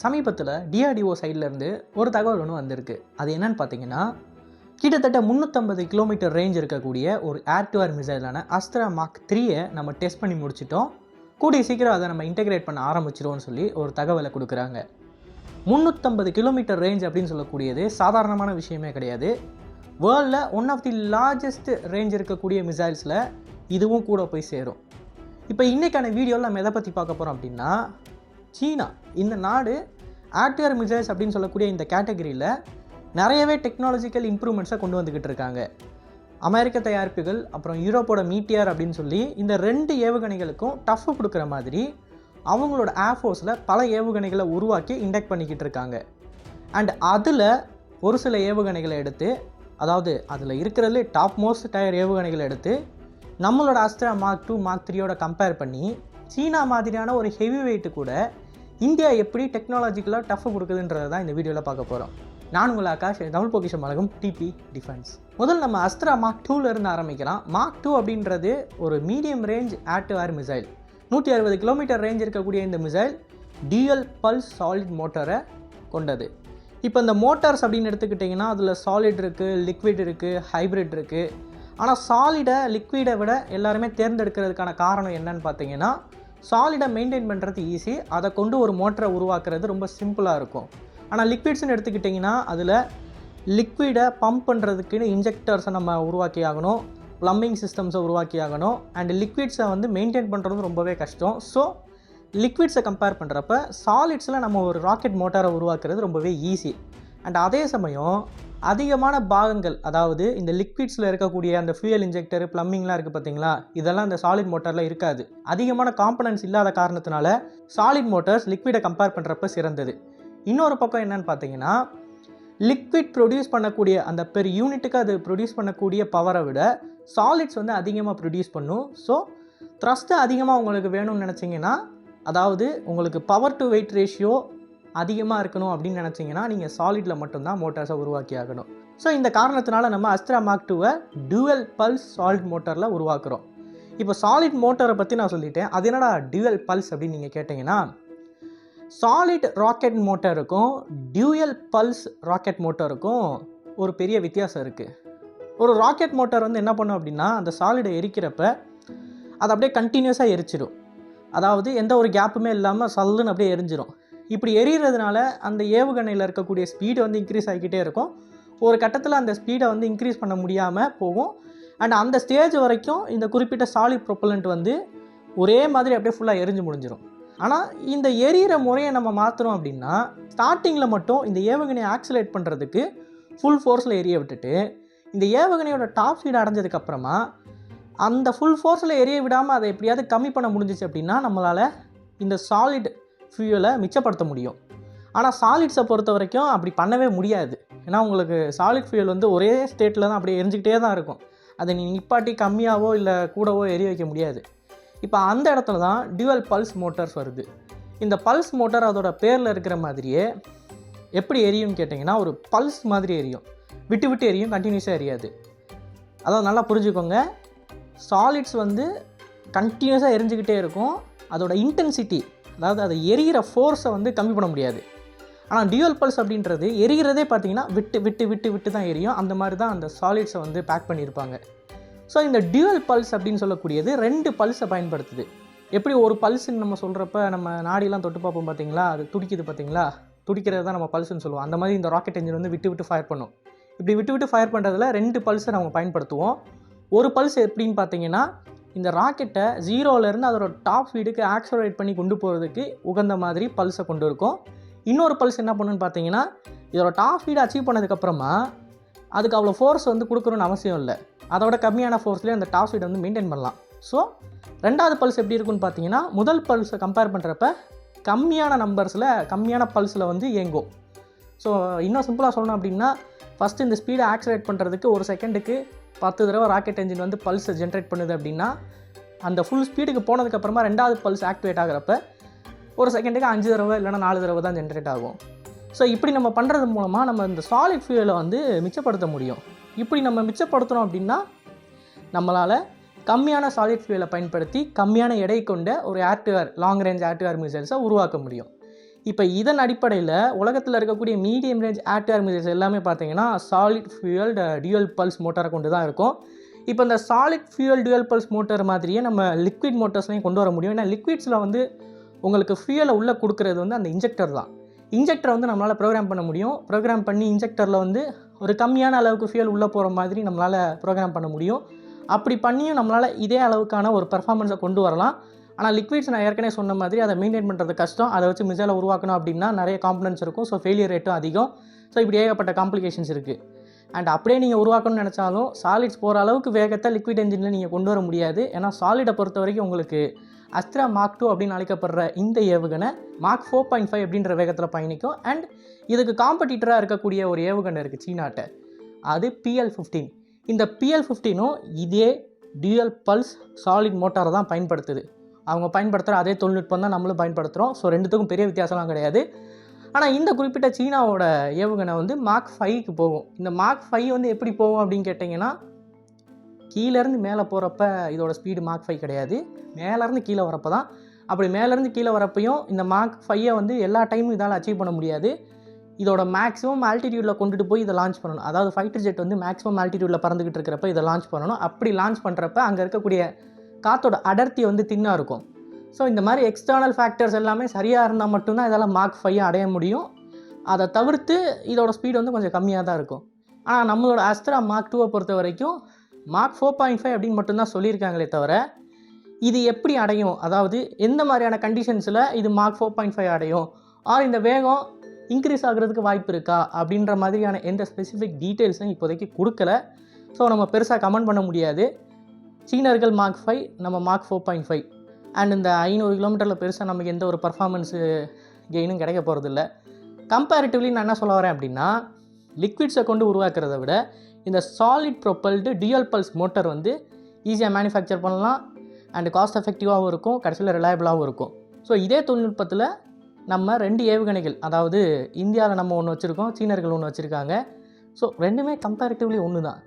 சமீபத்தில் டிஆர்டிஓ சைட்லேருந்து ஒரு தகவல் ஒன்று வந்திருக்கு. அது என்னன்னு பார்த்தீங்கன்னா கிட்டத்தட்ட முந்நூற்றம்பது கிலோமீட்டர் ரேஞ்ச் இருக்கக்கூடிய ஒரு ஏர் டு ஏர் மிசைலான அஸ்த்ரா மார்க் த்ரீயை நம்ம டெஸ்ட் பண்ணி முடிச்சிட்டோம். கூடிய சீக்கிரம் அதை நம்ம இன்டெகிரேட் பண்ண ஆரம்பிச்சிருவோம்னு சொல்லி ஒரு தகவலை கொடுக்குறாங்க. முந்நூற்றம்பது கிலோமீட்டர் ரேஞ்ச் அப்படின்னு சொல்லக்கூடியது சாதாரணமான விஷயமே கிடையாது. வேர்ல்டில் one of the largest range இருக்கக்கூடிய மிசைல்ஸில் இதுவும் கூட போய் சேரும். இப்போ இன்றைக்கான வீடியோவில் நம்ம எதை பற்றி பார்க்க போகிறோம் அப்படின்னா சீனா. இந்த நாடு ஆர்டிஆர் மிசைல்ஸ் அப்படின்னு சொல்லக்கூடிய இந்த கேட்டகரியில் நிறையவே டெக்னாலஜிக்கல் இம்ப்ரூவ்மெண்ட்ஸை கொண்டு வந்துக்கிட்டு இருக்காங்க. அமெரிக்க தயாரிப்புகள் அப்புறம் யூரோப்போட மீட்டியார் அப்படின்னு சொல்லி இந்த ரெண்டு ஏவுகணைகளுக்கும் டஃப் கொடுக்குற மாதிரி அவங்களோட ஏர்ஃபோர்ஸில் பல ஏவுகணைகளை உருவாக்கி இண்டக்ட் பண்ணிக்கிட்டு இருக்காங்க. அண்ட் அதில் ஒரு சில ஏவுகணைகளை எடுத்து அதாவது அதில் இருக்கிறதுலே டாப் மோஸ்ட் டயர் ஏவுகணைகளை எடுத்து நம்மளோட அஸ்ட்ரா மார்க் டூ மார்க் த்ரீயோட கம்பேர் பண்ணி சீனா மாதிரியான ஒரு ஹெவி வெயிட்டு கூட இந்தியா எப்படி டெக்னாலஜிக்கலாக டஃப்பு கொடுக்குதுன்றது தான் இந்த வீடியோவில் பார்க்க போகிறோம் நான் உங்கள் ஆகாஷ் தமிழ் பொக்கிஷம் அழகும் டிபி டிஃபென்ஸ் முதல் நம்ம அஸ்திரா மார்க் டூலேருந்து ஆரம்பிக்கலாம். மார்க் டூ அப்படின்றது ஒரு medium range air to air missile நூற்றி அறுபது கிலோமீட்டர் ரேஞ்ச் இருக்கக்கூடிய இந்த மிசைல் டியூயல் பல்ஸ் சாலிட் மோட்டரை கொண்டது. இப்போ இந்த மோட்டார்ஸ் அப்படின்னு எடுத்துக்கிட்டிங்கன்னா அதில் சாலிட் இருக்குது லிக்விட் இருக்குது ஹைப்ரிட் இருக்குது ஆனால் சாலிடை லிக்விடை விட எல்லாருமே தேர்ந்தெடுக்கிறதுக்கான காரணம் என்னன்னு பார்த்தீங்கன்னா சாலிடை மெயின்டைன் பண்ணுறது ஈஸி அதை கொண்டு ஒரு மோட்டரை உருவாக்குறது ரொம்ப சிம்பிளாக இருக்கும். ஆனால் லிக்விட்ஸ்னு எடுத்துக்கிட்டிங்கன்னா அதில் லிக்விடை பம்ப் பண்ணுறதுக்குன்னு இன்ஜெக்டர்ஸை நம்ம உருவாக்கி ஆகணும். ப்ளம்பிங் சிஸ்டம்ஸை உருவாக்கி ஆகணும். அண்ட் லிக்விட்ஸை வந்து மெயின்டைன் பண்ணுறது ரொம்பவே கஷ்டம். ஸோ லிக்விட்ஸை கம்பேர் பண்ணுறப்ப சாலிட்ஸில் நம்ம ஒரு ராக்கெட் மோட்டாரை உருவாக்குறது ரொம்பவே ஈஸி அண்ட் அதே சமயம் அதிகமான பாகங்கள் அதாவது இந்த லிக்விட்ஸில் இருக்கக்கூடிய அந்த ஃபியூயல் இன்ஜெக்டர் ப்ளம்பிங்லாம் இருக்குது பார்த்தீங்களா இதெல்லாம் இந்த சாலிட் மோட்டரில் இருக்காது. அதிகமான காம்பனன்ட்ஸ் இல்லாத காரணத்தினால சாலிட் மோட்டர்ஸ் லிக்விடை கம்பேர் பண்ணுறப்ப சிறந்தது. இன்னொரு பக்கம் என்னன்னு பார்த்தீங்கன்னா லிக்விட் ப்ரொடியூஸ் பண்ணக்கூடிய அந்த பெர் யூனிட்டுக்கு அது ப்ரொடியூஸ் பண்ணக்கூடிய பவரை விட சாலிட்ஸ் வந்து அதிகமாக ப்ரொடியூஸ் பண்ணும். ஸோ த்ரஸ்ட்டு அதிகமாக உங்களுக்கு வேணும்னு நினச்சிங்கன்னா அதாவது உங்களுக்கு பவர் டு வெயிட் ரேஷியோ அதிகமாக இருக்கணும் அப்படின்னு நினச்சிங்கன்னா நீங்கள் சாலிடில் மட்டும்தான் மோட்டார்ஸை உருவாக்கி ஆகணும். ஸோ இந்த காரணத்தினால நம்ம அஸ்திரா மார்க் டூவை டுவல் பல்ஸ் சாலிட் மோட்டரில் உருவாக்குறோம். இப்போ சாலிட் மோட்டரை பற்றி நான் சொல்லிட்டேன். அது என்னடா டியூவல் பல்ஸ் அப்படின்னு நீங்கள் கேட்டிங்கன்னா சாலிட் ராக்கெட் மோட்டருக்கும் டியூயல் பல்ஸ் ராக்கெட் மோட்டருக்கும் ஒரு பெரிய வித்தியாசம் இருக்குது ஒரு ராக்கெட் மோட்டார் வந்து என்ன பண்ணும் அப்படின்னா அந்த சாலிடை எரிக்கிறப்ப அது அப்படியே கண்டினியூஸாக எரிச்சிடும் அதாவது எந்த ஒரு கேப்புமே இல்லாமல் சல்லுன்னு அப்படியே எரிஞ்சிடும் இப்படி எரியறதுனால அந்த ஏவுகணையில் இருக்கக்கூடிய ஸ்பீடு வந்து இன்க்ரீஸ் ஆகிக்கிட்டே இருக்கும். ஒரு கட்டத்தில் அந்த ஸ்பீடை வந்து இன்க்ரீஸ் பண்ண முடியாமல் போகும். அண்ட் அந்த ஸ்டேஜ் வரைக்கும் இந்த குறிப்பிட்ட சாலிட் ப்ரொப்பலண்ட் வந்து ஒரே மாதிரி அப்படியே ஃபுல்லாக எரிஞ்சு முடிஞ்சிடும் ஆனால் இந்த எரியிற முறையை நம்ம மாற்றுறோம் அப்படின்னா ஸ்டார்டிங்கில் மட்டும் இந்த ஏவுகணையை ஆக்சிலேட் பண்ணுறதுக்கு ஃபுல் ஃபோர்ஸில் எரிய விட்டுட்டு இந்த ஏவுகணையோட டாப் ஸ்பீடு அடைஞ்சதுக்கப்புறமா அந்த ஃபுல் ஃபோர்ஸில் எரிய விடாமல் அதை எப்படியாவது கம்மி பண்ண முடிஞ்சிச்சு அப்படின்னா நம்மளால் இந்த சாலிட் ஃபியூவலை மிச்சப்படுத்த முடியும். ஆனால் சாலிட்ஸை பொறுத்த வரைக்கும் அப்படி பண்ணவே முடியாது. ஏன்னா உங்களுக்கு சாலிட் ஃபியூல் வந்து ஒரே ஸ்டேட்டில் தான் அப்படியே எரிஞ்சிக்கிட்டே தான் இருக்கும். அதை நீ நிப்பாட்டி கம்மியாகவோ இல்லை கூடவோ எரிய வைக்க முடியாது. இப்போ அந்த இடத்துல தான் டியூவல் பல்ஸ் மோட்டார்ஸ் வருது. இந்த பல்ஸ் மோட்டார் அதோட பேரில் இருக்கிற மாதிரியே எப்படி எரியும்னு கேட்டிங்கன்னா ஒரு பல்ஸ் மாதிரி எரியும். விட்டு விட்டு எரியும் கண்டினியூஸாக எரியாது. அதாவது நல்லா புரிஞ்சுக்கோங்க. சாலிட்ஸ் வந்து கண்டினியூஸாக எரிஞ்சுக்கிட்டே இருக்கும். அதோட இன்டென்சிட்டி அதாவது அதை எரிகிற ஃபோர்ஸை வந்து கம்மி பண்ண முடியாது. ஆனால் டியூவல் பல்ஸ் அப்படின்றது எரிகிறதே பார்த்தீங்கன்னா விட்டு விட்டு விட்டு விட்டு தான் எரியும். அந்த மாதிரி தான் அந்த சாலிட்ஸை வந்து பேக் பண்ணியிருப்பாங்க. ஸோ இந்த டியூவல் பல்ஸ் அப்படின்னு சொல்லக்கூடியது ரெண்டு பல்ஸை பயன்படுத்துது. எப்படி ஒரு பல்ஸ்ன்னு நம்ம சொல்கிறப்ப நம்ம நாடிலாம் தொட்டு பார்ப்போம் பார்த்தீங்களா? அது துடிக்குது பார்த்தீங்களா? துடிக்கிறது தான் நம்ம பல்ஸ்னு சொல்லுவோம். அந்த மாதிரி இந்த ராக்கெட் என்ஜின் வந்து விட்டு விட்டு ஃபயர் பண்ணும். இப்படி விட்டு விட்டு ஃபயர் பண்ணுறதுல ரெண்டு பல்ஸை நம்ம பயன்படுத்துவோம். ஒரு பல்ஸ் எப்படின்னு பார்த்தீங்கன்னா இந்த ராக்கெட்டை ஜீரோலேருந்து அதோட டாப் ஸ்பீடுக்கு ஆக்சலரேட் பண்ணி கொண்டு போகிறதுக்கு உகந்த மாதிரி பல்ஸை கொண்டு இருக்கும். இன்னொரு பல்ஸ் என்ன பண்ணுன்னு பார்த்தீங்கன்னா இதோட டாப் ஸ்பீடு அச்சீவ் பண்ணதுக்கப்புறமா அதுக்கு அவ்வளோ ஃபோர்ஸ் வந்து கொடுக்கணும்னு அவசியம் இல்லை. அதோட கம்மியான ஃபோர்ஸ்லேயே அந்த டாப் ஸ்பீடை வந்து மெயின்டைன் பண்ணலாம். ஸோ ரெண்டாவது பல்ஸ் எப்படி இருக்குன்னு பார்த்தீங்கன்னா முதல் பல்ஸை கம்பேர் பண்ணுறப்ப கம்மியான நம்பர்ஸில் கம்மியான பல்ஸில் வந்து இயங்கும். ஸோ இன்னும் சிம்பிளாக சொல்லணும் அப்படின்னா ஃபஸ்ட்டு இந்த ஸ்பீடை ஆக்சலேட் பண்ணுறதுக்கு ஒரு செகண்டுக்கு பத்து தடவை ராக்கெட் என்ஜின் வந்து பல்ஸை ஜென்ரேட் பண்ணுது அப்படின்னா அந்த ஃபுல் ஸ்பீடுக்கு போனதுக்கப்புறமா ரெண்டாவது பல்ஸ் ஆக்டிவேட் ஆகிறப்ப ஒரு செகண்டுக்கு அஞ்சு தடவை இல்லைனா நாலு தடவை தான் ஜென்ரேட் ஆகும். ஸோ இப்படி நம்ம பண்ணுறது மூலமாக நம்ம இந்த சாலிட் ஃபியூலை வந்து மிச்சப்படுத்த முடியும். இப்படி நம்ம மிச்சப்படுத்துகிறோம் அப்படின்னா நம்மளால் கம்மியான சாலிட் ஃபியூலை பயன்படுத்தி கம்மியான எடை கொண்ட ஒரு air to air long range air to air மிசைல்ஸை உருவாக்க முடியும். இப்போ இதன் அடிப்படையில் உலகத்தில் இருக்கக்கூடிய மீடியம் ரேஞ்ச் ஏர்டிஆர் மிசைல்ஸ் எல்லாமே பார்த்தீங்கன்னா சாலிட் ஃபியூயல்டு டியூயல் பல்ஸ் மோட்டாரை கொண்டு தான் இருக்கும். இப்போ இந்த solid fuel dual pulse motor மாதிரியே நம்ம லிக்விட் மோட்டார்ஸ்லையும் கொண்டு வர முடியும். ஏன்னா லிக்விட்ஸில் வந்து உங்களுக்கு ஃபியூயலை உள்ளே கொடுக்குறது வந்து அந்த இன்ஜெக்டர் தான். இன்ஜெக்டரை வந்து நம்மளால் ப்ரோக்ராம் பண்ண முடியும். ப்ரோக்ராம் பண்ணி இன்ஜெக்டரில் வந்து ஒரு கம்மியான அளவுக்கு ஃபியூயல் உள்ளே போகிற மாதிரி நம்மளால் ப்ரோக்ராம் பண்ண முடியும். அப்படி பண்ணியும் நம்மளால் இதே அளவுக்கான ஒரு பெர்ஃபார்மன்ஸை கொண்டு வரலாம். ஆனால் லிக்விட்ஸ் நான் ஏற்கனவே சொன்ன மாதிரி அதை மெயின்டைன் பண்ணுறது கஷ்டம். அதை வச்சு மிசைலை உருவாக்கணும் அப்படின்னா நிறைய காம்பனன்ஸ் இருக்கும். ஸோ ஃபெயிலியர் ரேட்டும் அதிகம். ஸோ இப்படி ஏகப்பட்ட காம்ப்ளிகேஷன்ஸ் இருக்குது அண்ட் அப்படியே நீங்கள் உருவாக்கணும்னு நினச்சாலும் சாலிட்ஸ் போகிற அளவுக்கு வேகத்தை லிக்விட் என்ஜினில் நீங்கள் கொண்டு வர முடியாது. ஏன்னா சாலிடை பொறுத்த வரைக்கும் உங்களுக்கு அஸ்த்ரா மார்க் டூ அப்படின்னு அழைக்கப்படுற இந்த ஏவுகணை மார்க் ஃபோர் பாயிண்ட் ஃபைவ் அப்படின்ற வேகத்தில் பயணிக்கும். அண்ட் இதுக்கு காம்படிட்டராக இருக்கக்கூடிய ஒரு ஏவுகணை இருக்குது சீனாட்ட. அது பிஎல் ஃபிஃப்டீன் இந்த பிஎல் ஃபிஃப்டீனும் இதே டியூயல் பல்ஸ் சாலிட் மோட்டாரை தான் பயன்படுத்துது. அவங்க பயன்படுத்துகிற அதே தொழில்நுட்பம் தான் நம்மளும் பயன்படுத்துகிறோம் ஸோ ரெண்டுத்துக்கும் பெரிய வித்தியாசம்லாம் கிடையாது. ஆனால் இந்த குறிப்பிட்ட சீனாவோட ஏவுகணை வந்து மார்க் ஃபைவ்க்கு போகும். இந்த மார்க் ஃபைவ் வந்து எப்படி போகும் அப்படின்னு கேட்டிங்கன்னா கீழேருந்து மேலே போகிறப்ப இதோட ஸ்பீடு மார்க் ஃபைவ் கிடையாது. மேலேருந்து கீழே வரப்போ தான். அப்படி மேலேருந்து கீழே வரப்பையும் இந்த மார்க் ஃபைவை வந்து எல்லா டைமும் இதால் அச்சீவ் பண்ண முடியாது. இதோட மேக்ஸிமம் ஆல்டிடியூடில் கொண்டுட்டு போய் இதை லான்ச் பண்ணணும். அதாவது ஃபைட்டர் ஜெட் வந்து மேக்ஸிமம் ஆல்டிடியூடில் பறந்துக்கிட்டு இருக்கிறப்ப இதை லான்ச் பண்ணணும். அப்படி லான்ச் பண்ணுறப்ப அங்கே இருக்கக்கூடிய காற்றோட அடர்த்தி வந்து தின்னாக இருக்கும். ஸோ இந்த மாதிரி எக்ஸ்டர்னல் ஃபேக்டர்ஸ் எல்லாமே சரியாக இருந்தால் மட்டும்தான் இதால் மார்க் ஃபையை அடைய முடியும். அதை தவிர்த்து இதோட ஸ்பீடு வந்து கொஞ்சம் கம்மியாக தான் இருக்கும். ஆனால் நம்மளோட அஸ்த்ரா மார்க் டூவை பொறுத்த வரைக்கும் மார்க் ஃபோர் பாயிண்ட் ஃபைவ் அப்படின்னு மட்டும்தான் சொல்லியிருக்காங்களே தவிர இது எப்படி அடையும்? அதாவது எந்த மாதிரியான கண்டிஷன்ஸில் இது மார்க் ஃபோர் பாயிண்ட் ஃபைவ் அடையும்? ஆர் இந்த வேகம் இன்க்ரீஸ் ஆகுறதுக்கு வாய்ப்பு இருக்கா? அப்படின்ற மாதிரியான எந்த ஸ்பெசிஃபிக் டீட்டெயில்ஸும் இப்போதைக்கு கொடுக்கல. ஸோ நம்ம பெருசாக கமெண்ட் பண்ண முடியாது. சீனர்கள் மார்க் ஃபைவ் நம்ம mark four point five and இந்த ஐநூறு கிலோமீட்டரில் பெருசாக நமக்கு எந்த ஒரு பர்ஃபார்மன்ஸு கெயினும் கிடைக்க போகிறதில்ல கம்பேரிட்டிவ்லி நான் என்ன சொல்ல வரேன் அப்படின்னா லிக்விட்ஸை கொண்டு உருவாக்குறத விட இந்த solid propelled dual pulse motor வந்து ஈஸியாக மேனுஃபேக்சர் பண்ணலாம். அண்ட் காஸ்ட் எஃபெக்டிவாகவும் இருக்கும் கடைசியில் ரிலையபிளாகவும் இருக்கும். ஸோ இதே தொழில்நுட்பத்தில் நம்ம ரெண்டு ஏவுகணைகள் அதாவது இந்தியாவில் நம்ம ஒன்று வச்சுருக்கோம் சீனர்கள் ஒன்று வச்சுருக்காங்க. ஸோ ரெண்டுமே கம்பேரிட்டிவ்லி ஒன்று தான்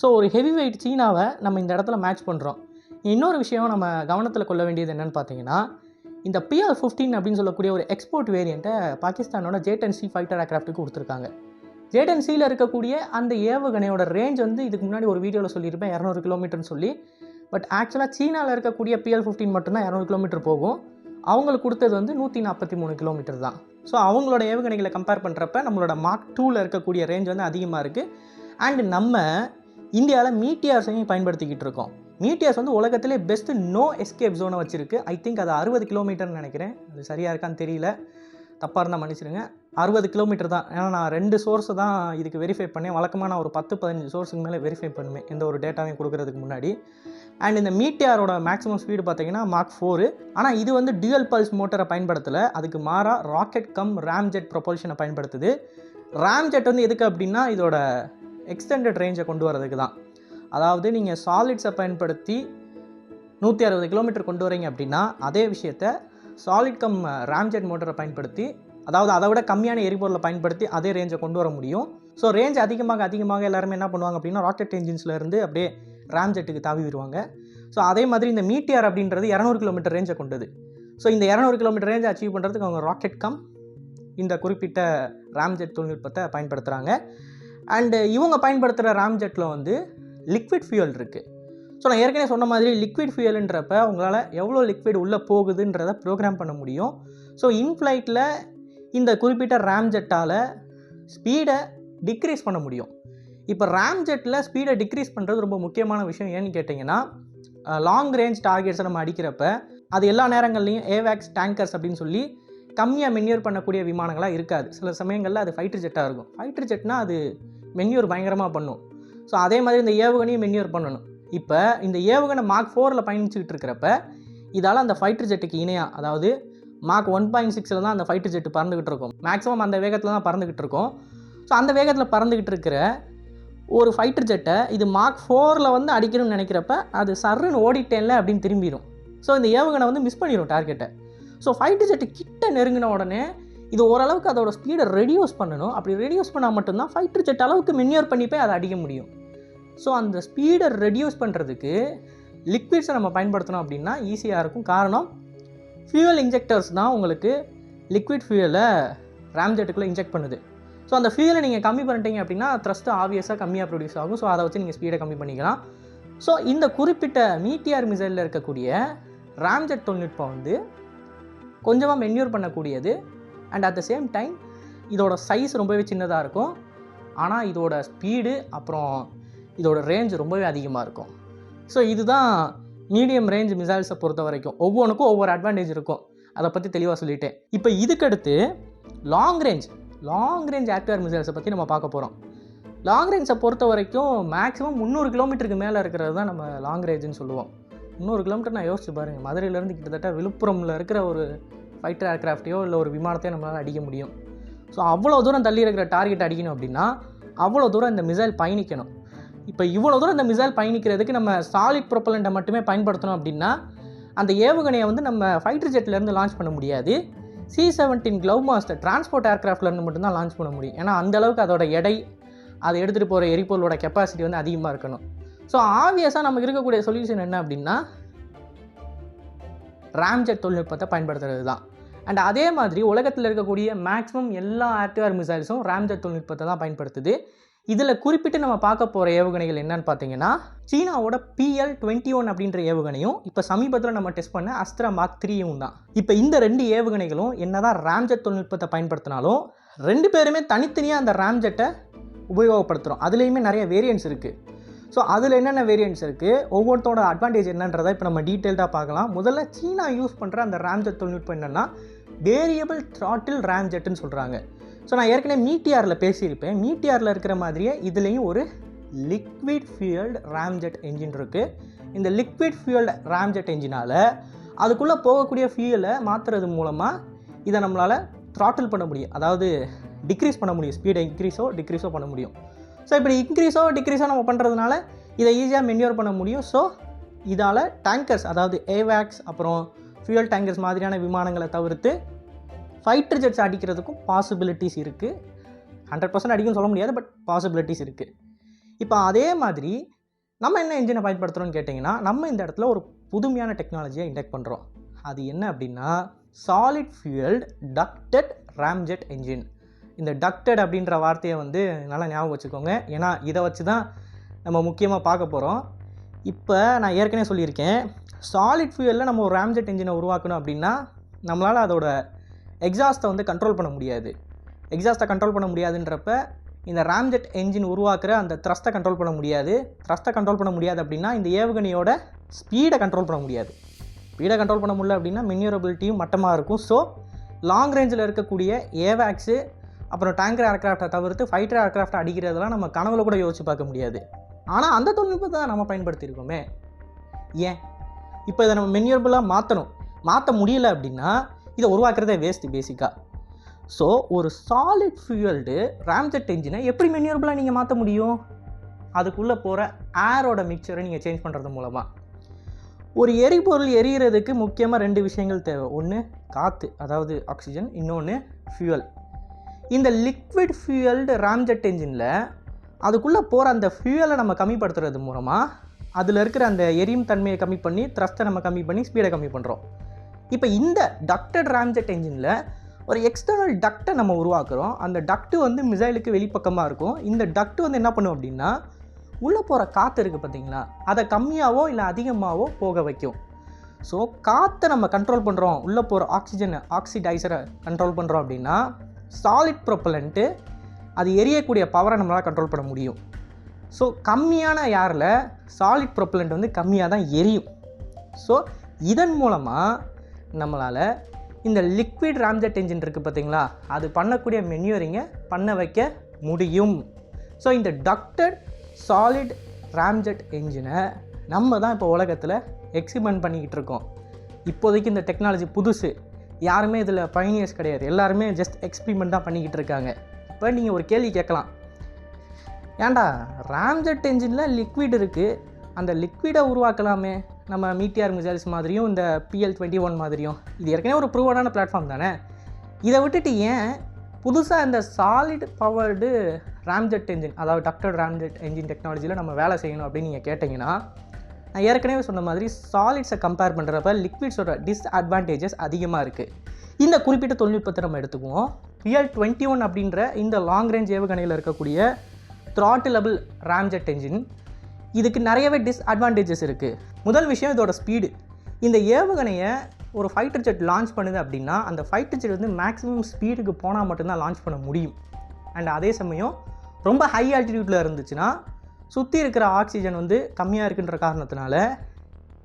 ஸோ ஒரு ஹெவி வெயிட் சீனாவை நம்ம இந்த இடத்துல மேட்ச் பண்ணுறோம் இன்னொரு விஷயம் நம்ம கவனத்தில் கொள்ள வேண்டியது என்னென்னு பார்த்தீங்கன்னா இந்த பிஆர் ஃபிஃப்டீன் அப்படின்னு சொல்லக்கூடிய ஒரு எக்ஸ்போர்ட் வேரியண்ட்டை பாகிஸ்தானோட ஜேட்டன் சி ஃபைட்டர் ஏர்க்ராஃப்ட்டுக்கு கொடுத்துருக்காங்க. ஜேடன் சியில் இருக்கக்கூடிய அந்த ஏவுகணையோட ரேஞ்ச் வந்து இதுக்கு முன்னாடி ஒரு வீடியோவில் சொல்லியிருப்பேன் இரநூறு கிலோமீட்டர்னு சொல்லி. பட் ஆக்சுவலாக சீனாவில் இருக்கக்கூடிய பிஎல் ஃபிஃப்டீன் மட்டும்தான் இரநூறு கிலோமீட்டர் போகும். அவங்களுக்கு கொடுத்தது வந்து நூற்றி நாற்பத்தி மூணு கிலோமீட்டர் தான். ஸோ அவங்களோட ஏவுகணைகளை கம்பேர் பண்ணுறப்ப நம்மளோட மார்க் டூவில் இருக்கக்கூடிய ரேஞ்ச் வந்து அதிகமாக இருக்குது அண்ட் நம்ம இந்தியாவில் மீட்டியார்ஸையும் பயன்படுத்திக்கிட்டு இருக்கோம். மீட்டியாஸ் வந்து உலகத்திலே பெஸ்ட் நோ எஸ்கேப் ஜோனை வச்சுருக்கு. ஐ திங்க் அது அறுபது கிலோமீட்டர்னு நினைக்கிறேன். அது சரியாக இருக்கான்னு தெரியல. தப்பாக இருந்தால் மன்னிச்சிடுங்க அறுபது கிலோமீட்டர் தான். ஏன்னா நான் ரெண்டு சோர்ஸை தான் இதுக்கு வெரிஃபை பண்ணேன். வழக்கமாக நான் ஒரு பத்து பதினஞ்சு சோர்ஸுக்கு மேலே வெரிஃபை பண்ணுவேன். எந்த ஒரு டேட்டாவையும் கொடுக்கறதுக்கு முன்னாடி. அண்ட் இந்த மீட்டியாரோட மேக்ஸிமம் ஸ்பீடு பார்த்தீங்கன்னா மார்க் ஃபோரு ஆனால் இது வந்து டியூயல் பல்ஸ் மோட்டரை பயன்படுத்தலை. அதுக்கு மாறாக ராக்கெட் கம் ரேம் ஜெட் ப்ரொபல்ஷனை பயன்படுத்துது. ரேம் ஜெட் வந்து எதுக்கு அப்படின்னா இதோட எக்ஸ்டெண்டட் ரேஞ்சை கொண்டு வரதுக்கு தான். அதாவது நீங்கள் சாலிட்ஸை பயன்படுத்தி நூற்றி அறுபது கிலோமீட்டர் கொண்டு வரீங்க அப்படின்னா அதே விஷயத்த சாலிட் கம் ராம்ஜெட் மோட்டரை பயன்படுத்தி அதாவது அதை விட கம்மியான எரிபொருளை பயன்படுத்தி அதே ரேஞ்சை கொண்டு வர முடியும். ஸோ ரேஞ்ச் அதிகமாக அதிகமாக எல்லாருமே என்ன பண்ணுவாங்க அப்படின்னா ராக்கெட் என்ஜின்ஸில் இருந்து அப்படியே ராம்ஜெட்டுக்கு தாவி விடுவாங்க. ஸோ அதே மாதிரி இந்த மீட்டியார் அப்படின்றது இரநூறு கிலோமீட்டர் ரேஞ்சை கொண்டது. ஸோ இந்த இரநூறு கிலோமீட்டர் ரேஞ்சை அச்சீவ் பண்ணுறதுக்கு அவங்க ராக்கெட் கம் இந்த குறிப்பிட்ட ராம்ஜெட் தொழில்நுட்பத்தை பயன்படுத்துகிறாங்க அண்டு இவங்க பயன்படுத்துகிற ராம்ஜெட்டில் வந்து லிக்விட் ஃபியூயல் இருக்குது ஸோ நான் ஏற்கனவே சொன்ன மாதிரி லிக்விட் ஃபியூயலுன்றப்ப உங்களால் எவ்வளோ லிக்விட் உள்ளே போகுதுன்றத ப்ரோக்ராம் பண்ண முடியும். ஸோ இன்ஃப்ளைட்டில் இந்த குறிப்பிட்ட ரேம் ஜெட்டால் ஸ்பீடை டிக்ரீஸ் பண்ண முடியும். இப்போ ரேம் ஜெட்டில் ஸ்பீடை டிக்ரீஸ் பண்ணுறது ரொம்ப முக்கியமான விஷயம் ஏன்னு கேட்டிங்கன்னா லாங் ரேஞ்ச் டார்கெட்ஸை நம்ம அடிக்கிறப்ப அது எல்லா நேரங்கள்லையும் ஏவேக்ஸ் டேங்கர்ஸ் அப்படின்னு சொல்லி கம்மியாக மென்யூர் பண்ணக்கூடிய விமானங்களாக இருக்காது. சில சமயங்களில் அது ஃபைட்டர் ஜெட்டாக இருக்கும். ஃபைட்டர் ஜெட்னா அது மென்யூர் பயங்கரமாக பண்ணும். ஸோ அதே மாதிரி இந்த ஏவுகணையும் மென்யூர் பண்ணணும். இப்போ இந்த ஏவுகணை மார்க் ஃபோரில் பயணிச்சுக்கிட்டு இருக்கிறப்ப இதால் அந்த ஃபைட்டர் ஜெட்டுக்கு இணையாக அதாவது மார்க் ஒன் பாயிண்ட் சிக்ஸில் தான் அந்த ஃபைட்டர் ஜெட்டு பறந்துக்கிட்டு இருக்கும். மேக்ஸிமம் அந்த வேகத்தில் தான் பறந்துக்கிட்டு இருக்கும். ஸோ அந்த வேகத்தில் பறந்துக்கிட்டு இருக்கிற ஒரு ஃபைட்டர் ஜெட்டை இது மார்க் ஃபோரில் வந்து அடிக்கணும்னு நினைக்கிறப்ப அது சர்ன்னு ஓடிட்டேன்ல அப்படின்னு திரும்பிடும் ஸோ இந்த ஏவுகணை வந்து மிஸ் பண்ணிடும் டார்கெட்டை ஸோ ஃபைட்டர் ஜெட்டு கிட்ட நெருங்கின உடனே இது ஓரளவுக்கு அதோட ஸ்பீடை ரெடியூஸ் பண்ணணும். அப்படி ரெடியூஸ் பண்ணால் மட்டும்தான் ஃபைட்டர் ஜெட் அளவுக்கு மென்யூர் பண்ணி போய் அதை அடிக்க முடியும். ஸோ அந்த ஸ்பீடை ரெடியூஸ் பண்ணுறதுக்கு லிக்விட்ஸை நம்ம பயன்படுத்தணும் அப்படின்னா ஈஸியாக இருக்கும். காரணம் ஃபியூவல் இன்ஜெக்டர்ஸ் தான் உங்களுக்கு லிக்விட் ஃபியூவலை ரேம்ஜெட்டுக்குள்ளே இன்ஜெக்ட் பண்ணுது. ஸோ அந்த ஃபியூயலை நீங்கள் கம்மி பண்ணிட்டீங்க அப்படின்னா த்ரஸ்ட்டு ஆப்வியஸாக கம்மியாக ப்ரொடியூஸ் ஆகும். ஸோ அதை வச்சு நீங்கள் ஸ்பீடை கம்மி பண்ணிக்கலாம். ஸோ இந்த குறிப்பிட்ட மீட்டிஆர் மிசைலில் இருக்கக்கூடிய ரேம்ஜெட் தொழில்நுட்பம் வந்து கொஞ்சமாக மென்யூர் பண்ணக்கூடியது and at the same time இதோட சைஸ் ரொம்பவே சின்னதாக இருக்கும். ஆனால் இதோட ஸ்பீடு அப்புறம் இதோட ரேஞ்ச் ரொம்பவே அதிகமாக இருக்கும். ஸோ இதுதான் மீடியம் ரேஞ்ச் மிசைல்ஸை பொறுத்த வரைக்கும். ஒவ்வொன்றுக்கும் ஒவ்வொரு அட்வான்டேஜ் இருக்கும். அதை பற்றி தெளிவாக சொல்லிட்டேன். இப்போ இதுக்கடுத்து லாங் ரேஞ்ச் லாங் ரேஞ்ச் ஆக்டிவர் மிசைல்ஸை பற்றி நம்ம பார்க்க போகிறோம் லாங் ரேஞ்சை பொறுத்த வரைக்கும் மேக்ஸிமம் முந்நூறு கிலோமீட்டருக்கு மேலே இருக்கிறது தான் நம்ம லாங் ரேஞ்சுன்னு சொல்லுவோம். முந்நூறு கிலோமீட்டர் நான் யோசிச்சு பாருங்கள் மதுரையிலேருந்து கிட்டத்தட்ட விழுப்புரமில் இருக்கிற ஒரு ஃபைட்டர் ஏர்க்ராஃப்டையோ இல்லை ஒரு விமானத்தையோ நம்மளால் அடிக்க முடியும். ஸோ அவ்வளோ தூரம் தள்ளி இருக்கிற டார்கெட் அடிக்கணும் அப்படின்னா அவ்வளோ தூரம் இந்த மிசைல் பயணிக்கணும். இப்போ இவ்வளோ தூரம் இந்த மிசைல் பயணிக்கிறதுக்கு நம்ம சாலிட் ப்ரொப்பலண்ட்டை மட்டுமே பயன்படுத்தணும் அப்படின்னா அந்த ஏவுகணையை வந்து நம்ம ஃபைட்டர் ஜெட்லேருந்து லான்ச் பண்ண முடியாது. C seventeen globe master transport ஏர்க்ராஃப்ட்லேருந்து மட்டும்தான் லான்ச் பண்ண முடியும். ஏன்னா அந்த அளவுக்கு அதோட எடை அதை எடுத்துகிட்டு போகிற எரிபொருளோட கெப்பாசிட்டி வந்து அதிகமாக இருக்கணும். ஸோ ஆப்வியஸாக நமக்கு இருக்கக்கூடிய சொல்யூஷன் என்ன அப்படின்னா ராம்ஜெட் தொழில்நுட்பத்தை பயன்படுத்துறது தான் அண்ட் அதே மாதிரி உலகத்தில் இருக்கக்கூடிய மேக்ஸிமம் எல்லா ஆர்டிஆர் மிசைல்ஸும் ராம்ஜெட் தொழில்நுட்பத்தை தான் பயன்படுத்துது. இதில் குறிப்பிட்டு நம்ம பார்க்க போகிற ஏவுகணைகள் என்னன்னு பார்த்தீங்கன்னா சீனாவோட பிஎல் டுவெண்ட்டி ஒன் அப்படின்ற ஏவுகணையும் இப்போ சமீபத்தில் நம்ம டெஸ்ட் பண்ண அஸ்திரா மார்க் த்ரீயும் தான். இப்போ இந்த ரெண்டு ஏவுகணைகளும் என்னதான் ராம்ஜெட் தொழில்நுட்பத்தை பயன்படுத்தினாலும் ரெண்டு பேருமே தனித்தனியாக அந்த ராம்ஜெட்டை உபயோகப்படுத்துகிறோம் அதுலேயுமே நிறைய வேரியன்ட்ஸ் இருக்குது ஸோ அதில் என்னென்ன வேரியன்ட்ஸ் இருக்குது ஒவ்வொருத்தோட அட்வான்டேஜ் என்னன்றதை இப்போ நம்ம டீட்டெயில்டாக பார்க்கலாம். முதல்ல சீனா யூஸ் பண்ணுற அந்த ரேம்ஜெட் தொழில்நுட்பம் என்னென்னா வேரியபிள் த்ராட்டில் ராம்ஜெட்டுன்னு சொல்கிறாங்க ஸோ நான் ஏற்கனவே மீட்டிஆரில் பேசியிருப்பேன். மீட்டிஆரில் இருக்கிற மாதிரியே இதுலேயும் ஒரு லிக்விட் ஃபியூல்டு ரேம்ஜெட் என்ஜின் இருக்குது இந்த லிக்விட் ஃபியூல்டு ரேம்ஜெட் என்ஜினால் அதுக்குள்ளே போகக்கூடிய ஃபியூலை மாற்றுறது மூலமாக இதை நம்மளால் த்ராட்டில் பண்ண முடியும். அதாவது டிக்ரீஸ் பண்ண முடியும். ஸ்பீடை இன்க்ரீஸோ டிக்ரீஸோ பண்ண முடியும். ஸோ இப்படி இன்க்ரீஸோ டிக்ரீஸோ நம்ம பண்ணுறதுனால இதை ஈஸியாக மென்யூர் பண்ண முடியும். ஸோ இதால் டேங்கர்ஸ் அதாவது ஏவேக்ஸ் அப்புறம் ஃபியூயல் டேங்கர்ஸ் மாதிரியான விமானங்களை தவிர்த்து ஃபைட்டர் ஜெட்ஸ் அடிக்கிறதுக்கும் பாசிபிலிட்டிஸ் இருக்குது ஹண்ட்ரட் பர்சன்ட் அடிக்கும்னு சொல்ல முடியாது பட் பாசிபிலிட்டிஸ் இருக்குது இப்போ அதே மாதிரி நம்ம என்ன இன்ஜினை பயன்படுத்துகிறோம்னு கேட்டிங்கன்னா நம்ம இந்த இடத்துல ஒரு புதுமையான டெக்னாலஜியை இன்டெக்ட் பண்ணுறோம் அது என்ன அப்படின்னா solid fuelled ducted ramjet engine இந்த டக்டட் அப்படின்ற வார்த்தையை வந்து நல்லா ஞாபகம் வச்சுக்கோங்க. ஏன்னா இதை வச்சு தான் நம்ம முக்கியமாக பார்க்க போகிறோம் இப்போ நான் ஏற்கனவே சொல்லியிருக்கேன் சாலிட் ஃபியூயலில் நம்ம ஒரு ராம்ஜெட் இன்ஜினை உருவாக்கணும் அப்படின்னா நம்மளால் அதோட எக்ஸாஸ்ட்டை வந்து கண்ட்ரோல் பண்ண முடியாது. எக்ஸாஸ்ட்டை கண்ட்ரோல் பண்ண முடியாதுன்றப்ப இந்த ராம்ஜெட் என்ஜின் உருவாக்குற அந்த த்ரஸ்ட்டை கண்ட்ரோல் பண்ண முடியாது. த்ரஸ்ட்டை கண்ட்ரோல் பண்ண முடியாது அப்படின்னா இந்த ஏவுகணையோட ஸ்பீடை கண்ட்ரோல் பண்ண முடியாது. ஸ்பீடை கண்ட்ரோல் பண்ண முடியல அப்படின்னா மின்யூரபிலிட்டியும் மட்டமாக இருக்கும். ஸோ லாங் ரேஞ்சில் இருக்கக்கூடிய ஏவேக்ஸு அப்புறம் டேங்கர் ஏர்க்ராஃப்டை தவிர்த்து ஃபைட்டர் ஏர்க்ராஃப்ட் அடிக்கிறதெல்லாம் நம்ம கனவுல கூட யோசிச்சு பார்க்க முடியாது. ஆனால் அந்த தொழில்நுட்பத்தை தான் நம்ம பயன்படுத்தியிருக்கோமே. ஏன்? இப்போ இதை நம்ம மென்யூரபுளாக மாற்றணும் மாற்ற முடியல அப்படின்னா இதை உருவாக்குறதே வேஸ்ட்டு பேசிக்காக ஸோ ஒரு சாலிட் ஃபியூயல்டு ராம்ஜெட் என்ஜினை எப்படி மென்யூரபுளாக நீங்கள் மாற்ற முடியும்? அதுக்குள்ளே போகிற ஏரோட மிக்சரை நீங்கள் சேஞ்ச் பண்ணுறது மூலமாக ஒரு எரிபொருள் எரியறதுக்கு முக்கியமாக ரெண்டு விஷயங்கள் தேவை. ஒன்று காற்று அதாவது ஆக்சிஜன் இன்னொன்று ஃபியூவல் இந்த லிக்விட் ஃபியூயல்டு ராம்ஜெட் என்ஜினில் அதுக்குள்ளே போகிற அந்த ஃபியூயலை நம்ம கம்மிப்படுத்துறது மூலமாக அதில் இருக்கிற அந்த எரியும் தன்மையை கம்மி பண்ணி த்ரஸ்ட்டை நம்ம கம்மி பண்ணி ஸ்பீடை கம்மி பண்ணுறோம் இப்போ இந்த டக்டட் ராம்ஜெட் என்ஜினில் ஒரு எக்ஸ்டர்னல் டக்டை நம்ம உருவாக்குறோம். அந்த டக்ட்டு வந்து மிசைலுக்கு வெளிப்பக்கமாக இருக்கும். இந்த டக்ட் வந்து என்ன பண்ணும் அப்படின்னா உள்ளே போகிற காற்று இருக்குது பார்த்தீங்களா அதை கம்மியாகவோ இல்லை அதிகமாகவோ போக வைக்கும். ஸோ காற்றை நம்ம கண்ட்ரோல் பண்ணுறோம் உள்ளே போகிற ஆக்சிஜனை ஆக்சிடைசரை கண்ட்ரோல் பண்ணுறோம் அப்படின்னா சாலிட் ப்ரொப்பலண்ட்டு அது எரியக்கூடிய பவரை நம்மளால் கண்ட்ரோல் பண்ண முடியும். ஸோ கம்மியான ஏரில் சாலிட் ப்ரொப்பலண்ட் வந்து கம்மியாக தான் எரியும். ஸோ இதன் மூலமாக நம்மளால் இந்த லிக்விட் ராம்ஜெட் என்ஜின் இருக்குது பார்த்தீங்களா அது பண்ணக்கூடிய மென்யூரிங்கை பண்ண வைக்க முடியும். ஸோ இந்த டக்டட் சாலிட் ராம்ஜெட் என்ஜினை நம்ம தான் இப்போ உலகத்தில் எக்ஸ்பிரிமெண்ட் பண்ணிக்கிட்டு இருக்கோம். இப்போதைக்கு இந்த டெக்னாலஜி புதுசு. யாருமே இதில் பயனியர்ஸ் கிடையாது. எல்லாருமே ஜஸ்ட் எக்ஸ்பிரிமெண்ட் தான் பண்ணிக்கிட்டு இருக்காங்க. இப்போ நீங்கள் ஒரு கேள்வி கேட்கலாம். ஏன்டா ராம்ஜெட் என்ஜினில் லிக்விட் இருக்குது அந்த லிக்விடை உருவாக்கலாமே. நம்ம மீட்டிஆர் மிசைல்ஸ் மாதிரியும் இந்த பிஎல் டுவெண்ட்டி ஒன் மாதிரியும். இது ஏற்கனவே ஒரு ப்ரூவடான பிளாட்ஃபார்ம் தானே? இதை விட்டுட்டு ஏன் புதுசாக இந்த சாலிட் பவர்டு ராம்ஜெட் என்ஜின் அதாவது டக்டர் ராம்ஜெட் என்ஜின் டெக்னாலஜியில் நம்ம வேலை செய்யணும் அப்படின்னு நீங்கள் கேட்டிங்கன்னா நான் ஏற்கனவே சொன்ன மாதிரி சாலிட்ஸை கம்பேர் பண்ணுறப்ப லிக்விட்ஸோட டிஸ்அட்வான்டேஜஸ் அதிகமாக இருக்குது இந்த குறிப்பிட்ட தொழில்நுட்பத்தை நம்ம எடுத்துக்குவோம். பிஎல் டுவெண்ட்டி ஒன் அப்படின்ற இந்த லாங் ரேஞ்ச் ஏவுகணையில் இருக்கக்கூடிய த்ராட்டிலபிள் ராம்ஜெட் என்ஜின் இதுக்கு நிறையவே டிஸ்அட்வான்டேஜஸ் இருக்குது முதல் விஷயம் இதோட ஸ்பீடு இந்த ஏவுகணையை ஒரு ஃபைட்டர் ஜெட் லான்ச் பண்ணுது அப்படின்னா அந்த ஃபைட்டர் ஜெட் வந்து மேக்ஸிமம் ஸ்பீடுக்கு போனால் மட்டும்தான் லான்ச் பண்ண முடியும். அண்ட் அதே சமயம் ரொம்ப ஹை ஆல்டிடியூட்டில் இருந்துச்சுன்னா சுற்றி இருக்கிற ஆக்சிஜன் வந்து கம்மியாக இருக்குன்ற காரணத்தினால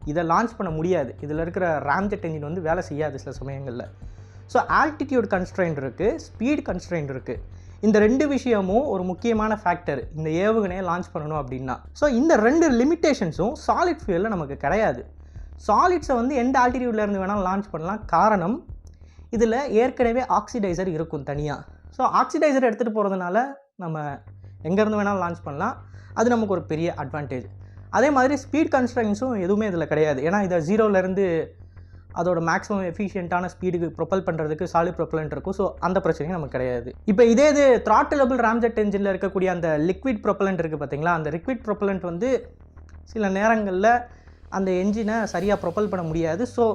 இதை லான்ச் பண்ண முடியாது. இதில் இருக்கிற ராம்ஜெட் என்ஜின் வந்து வேலை செய்யாது சில சமயங்களில். ஸோ ஆல்டிடியூட் கன்ஸ்ட்ரெயின் இருக்குது ஸ்பீட் கன்ஸ்ட்ரெயின் இருக்குது இந்த ரெண்டு விஷயமும் ஒரு முக்கியமான ஃபேக்டர் இந்த ஏவுகணையை லான்ச் பண்ணணும் அப்படின்னா. ஸோ இந்த ரெண்டு லிமிட்டேஷன்ஸும் சாலிட் ஃபியூலில் நமக்கு கிடையாது. சாலிட்ஸை வந்து எந்த altitude-ல இருந்து வேணாலும் லான்ச் பண்ணலாம். காரணம் இதில் ஏற்கனவே ஆக்சிடைசர் இருக்கும் தனியாக ஸோ ஆக்சிடைசர் எடுத்துகிட்டு போகிறதுனால நம்ம எங்கேருந்து வேணாலும் லான்ச் பண்ணலாம். அது நமக்கு ஒரு பெரிய அட்வான்டேஜ் அதே மாதிரி ஸ்பீட் கன்ஸ்ட்ரக்ஷன்ஸும் எதுவுமே இதில் கிடையாது. ஏன்னா இதை ஜீரோலேருந்து அதோட மேக்ஸிமம் எஃபிஷியண்ட்டான ஸ்பீடுக்கு ப்ரொப்பல் பண்ணுறதுக்கு சாலிட் ப்ரொப்பலன்ட் இருக்கும். ஸோ அந்த பிரச்சனையும் நமக்கு கிடையாது. இப்போ இதே இது த்ராட்டிலபிள் ராம்ஜெட் என்ஜினில் இருக்கக்கூடிய அந்த லிக்விட் ப்ரொப்பலண்ட் இருக்குது பார்த்தீங்களா அந்த லிக்விட் ப்ரொப்பலண்ட் வந்து சில நேரங்களில் அந்த என்ஜினை சரியாக ப்ரொப்பல் பண்ண முடியாது. ஸோ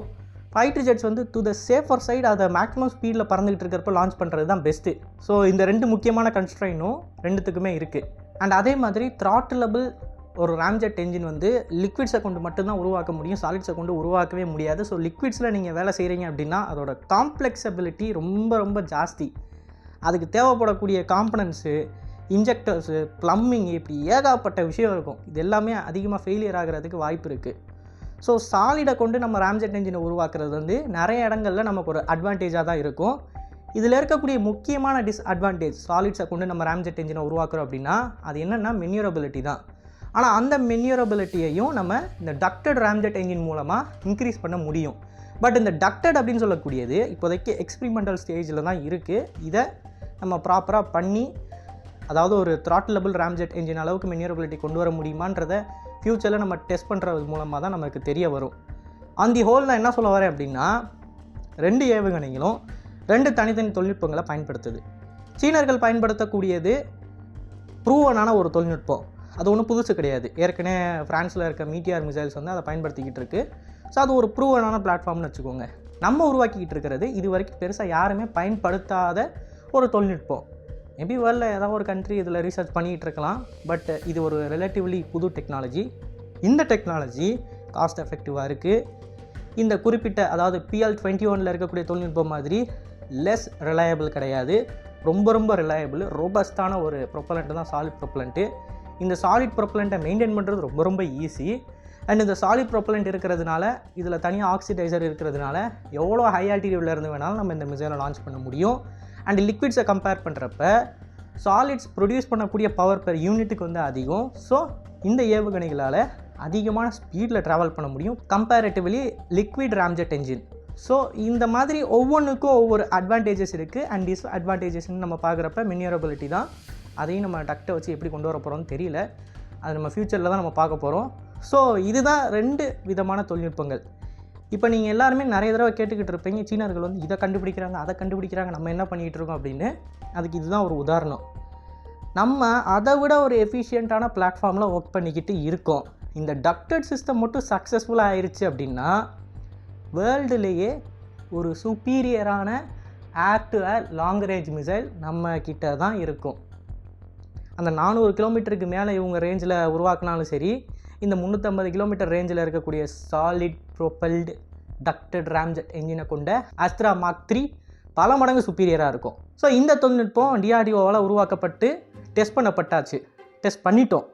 ஃபைட்டர் ஜெட்ஸ் வந்து டு த சேஃபர் சைடு அதை மேக்ஸிமம் ஸ்பீடில் பறந்துகிட்டு இருக்கிறப்ப லான்ச் பண்ணுறது தான் பெஸ்ட்டு ஸோ இந்த ரெண்டு முக்கியமான கன்ஸ்ட்ரைனும் ரெண்டுத்துக்குமே இருக்குது அண்ட் அதே மாதிரி த்ராட்டிலபிள் ஒரு ராம்ஜெட் என்ஜின் வந்து லிக்விட்ஸை கொண்டு மட்டும்தான் உருவாக்க முடியும். சாலிட்ஸை கொண்டு உருவாக்கவே முடியாது. ஸோ லிக்விட்ஸில் நீங்கள் வேலை செய்கிறீங்க அப்படின்னா அதோட காம்ப்ளெக்ஸபிலிட்டி ரொம்ப ரொம்ப ஜாஸ்தி. அதுக்கு தேவைப்படக்கூடிய காம்பனன்ஸு இன்ஜெக்டர்ஸு ப்ளம்மிங் இப்படி ஏகப்பட்ட விஷயம் இருக்கும். இது எல்லாமே அதிகமாக ஃபெயிலியர் ஆகிறதுக்கு வாய்ப்பு இருக்குது ஸோ சாலிடை கொண்டு நம்ம ராம்ஜெட் என்ஜினை உருவாக்குறது வந்து நிறைய இடங்களில் நமக்கு ஒரு அட்வான்டேஜாக தான் இருக்கும். இதில் இருக்கக்கூடிய முக்கியமான டிஸ்அட்வான்டேஜ் சாலிட்ஸை கொண்டு நம்ம ராம்ஜெட் இன்ஜினை உருவாக்குறோம் அப்படின்னா அது என்னென்னா மென்யூரபிலிட்டி தான். ஆனால் அந்த மென்யூரபிலிட்டியையும் நம்ம இந்த டக்டட் ராம்ஜெட் என்ஜின் மூலமாக இன்க்ரீஸ் பண்ண முடியும். பட் இந்த டக்டட் அப்படின்னு சொல்லக்கூடியது இப்போதைக்கு எக்ஸ்பிரிமெண்டல் ஸ்டேஜில் தான் இருக்குது இதை நம்ம ப்ராப்பராக பண்ணி அதாவது ஒரு த்ராட்டிலபிள் ராம்ஜெட் என்ஜின் அளவுக்கு மென்யூரபிலிட்டி கொண்டு வர முடியுமான்றத ஃப்யூச்சரில் நம்ம டெஸ்ட் பண்ணுறது மூலமாக தான் நமக்கு தெரிய வரும். அந்த தி ஹோல் நான் என்ன சொல்ல வரேன் அப்படின்னா ரெண்டு ஏவுகணைகளும் ரெண்டு தனித்தனி தொழில்நுட்பங்களை பயன்படுத்துது. சீனர்கள் பயன்படுத்தக்கூடியது ப்ரூவனான ஒரு தொழில்நுட்பம். அது ஒன்றும் புதுசு கிடையாது. ஏற்கனவே ஃப்ரான்ஸில் இருக்க மீட்டியார் மிசைல்ஸ் வந்து அதை பயன்படுத்திக்கிட்டு இருக்கு. ஸோ அது ஒரு ப்ரூவனான பிளாட்ஃபார்ம்னு வச்சுக்கோங்க. நம்ம உருவாக்கிக்கிட்டு இருக்கிறது இது வரைக்கும் பெருசாக யாருமே பயன்படுத்தாத ஒரு தொழில்நுட்பம். மேபி வேர்ல்டில் ஏதாவது ஒரு கண்ட்ரி இதில் ரீசர்ச் பண்ணிகிட்டு இருக்கலாம். பட் இது ஒரு ரிலேட்டிவ்லி புது டெக்னாலஜி இந்த டெக்னாலஜி காஸ்ட் எஃபெக்டிவாக இருக்குது இந்த குறிப்பிட்ட அதாவது பிஎல் டுவெண்ட்டி ஒனில் இருக்கக்கூடிய தொழில்நுட்பம் மாதிரி லெஸ் ரிலையபிள் கிடையாது. ரொம்ப ரொம்ப ரிலையபிள் ரோபஸ்டான ஒரு ப்ரொப்பலண்ட்டு தான் சாலிட் ப்ரொப்பலண்ட்டு இந்த சாலிட் ப்ரொப்பலண்ட்டை மெயின்டைன் பண்ணுறது ரொம்ப ரொம்ப ஈஸி அண்ட் இந்த சாலிட் ப்ரொப்பலண்ட் இருக்கிறதுனால இதில் தனியாக ஆக்சிடைசர் இருக்கிறதுனால எவ்வளோ ஹை ஆல்டிடியூடில் இருந்து வேணாலும் நம்ம இந்த மிசைலை லான்ச் பண்ண முடியும். அண்ட் லிக்விட்ஸை கம்பேர் பண்ணுறப்ப சாலிட்ஸ் ப்ரொடியூஸ் பண்ணக்கூடிய பவர் பெர் யூனிட்டுக்கு வந்து அதிகம். ஸோ இந்த ஏவுகணைகளால் அதிகமான ஸ்பீடில் ட்ராவல் பண்ண முடியும். Comparatively liquid ramjet engine so இந்த மாதிரி ஒவ்வொன்றுக்கும் ஒவ்வொரு அட்வான்டேஜஸ் இருக்குது அண்ட் டிஸ் அட்வான்டேஜஸ்ன்னு நம்ம பார்க்குறப்ப மினியரபிலிட்டி தான். அதையும் நம்ம டக்டை வச்சு எப்படி கொண்டு வர போகிறோம்னு தெரியல. அது நம்ம ஃப்யூச்சரில் தான் நம்ம பார்க்க போகிறோம் ஸோ இதுதான் ரெண்டு விதமான தொழில்நுட்பங்கள். இப்போ நீங்கள் எல்லாருமே நிறைய தடவை கேட்டுக்கிட்டு இருப்பீங்க சீனர்கள் வந்து இதை கண்டுபிடிக்கிறாங்க அதை கண்டுபிடிக்கிறாங்க நம்ம என்ன பண்ணிகிட்டு இருக்கோம் அப்படின்னு. அதுக்கு இதுதான் ஒரு உதாரணம். நம்ம அதை விட ஒரு எஃபிஷியண்ட்டான பிளாட்ஃபார்மில் ஒர்க் பண்ணிக்கிட்டு இருக்கோம். இந்த டக்டட் சிஸ்டம் மட்டும் சக்ஸஸ்ஃபுல்லாக ஆயிடுச்சு அப்படின்னா வேர்ல்டுலேயே ஒரு சுப்பீரியரான air to air long range missile நம்ம கிட்ட தான் இருக்கும். அந்த நானூறு கிலோமீட்டருக்கு மேலே இவங்க ரேஞ்சில் உருவாக்கினாலும் சரி இந்த முந்நூற்றம்பது கிலோமீட்டர் ரேஞ்சில் இருக்கக்கூடிய சாலிட் ப்ரொபல்டு டக்டட் ராம்ஜெட் என்ஜினை கொண்ட அஸ்த்ரா மார்க் த்ரீ பல மடங்கு சுப்பீரியராக இருக்கும். ஸோ இந்த தொழில்நுட்பம் டிஆர்டிஓவால் உருவாக்கப்பட்டு டெஸ்ட் பண்ணப்பட்டாச்சு. டெஸ்ட் பண்ணிட்டோம்.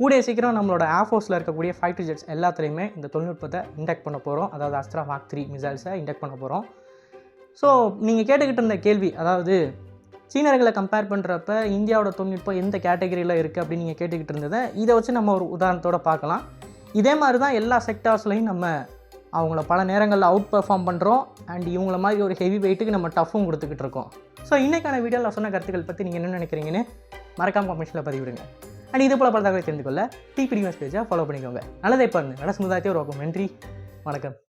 கூடிய சீக்கிரம் நம்மளோட ஏர்ஃபோர்ஸில் இருக்கக்கூடிய ஃபைட்டர் ஜெட்ஸ் எல்லாத்துலேயுமே இந்த தொழில்நுட்பத்தை இண்டெக்ட் பண்ண போகிறோம் அதாவது அஸ்த்ரா மார்க் த்ரீ மிசைல்ஸை இண்டெக்ட் பண்ண போகிறோம் ஸோ நீங்கள் கேட்டுக்கிட்டு இருந்த கேள்வி அதாவது சீனர்களை கம்பேர் பண்ணுறப்ப இந்தியாவோட தொழில்நுட்பம் எந்த கேட்டகரியில் இருக்குது அப்படின்னு நீங்கள் கேட்டுக்கிட்டு இருந்ததை இதை வச்சு நம்ம ஒரு உதாரணத்தோட பார்க்கலாம். இதே மாதிரி தான் எல்லா செக்டார்ஸ்லையும் நம்ம அவங்கள பல நேரங்களில் அவுட் பெர்ஃபார்ம் பண்ணுறோம் அண்ட் இவங்கள மாதிரி ஒரு ஹெவி வெயிட்டுக்கு நம்ம டஃப்பும் கொடுத்துக்கிட்டு இருக்கோம். ஸோ இன்றைக்கான வீடியோவில் சொன்ன கருத்துக்கள் பற்றி நீங்கள் என்ன நினைக்கிறீங்கன்னு மறக்காம கமெண்ட்ஸில் பதிவிடுங்க. அண்ட் இது போல பல தகவலை தெரிந்து கொள்ள டிபி நியூஸ் பேஜை ஃபாலோ பண்ணிக்கோங்க. நல்லதை பாருங்க. நல்ல சமுதாயத்தை உருவாக்கும் நன்றி. வணக்கம்.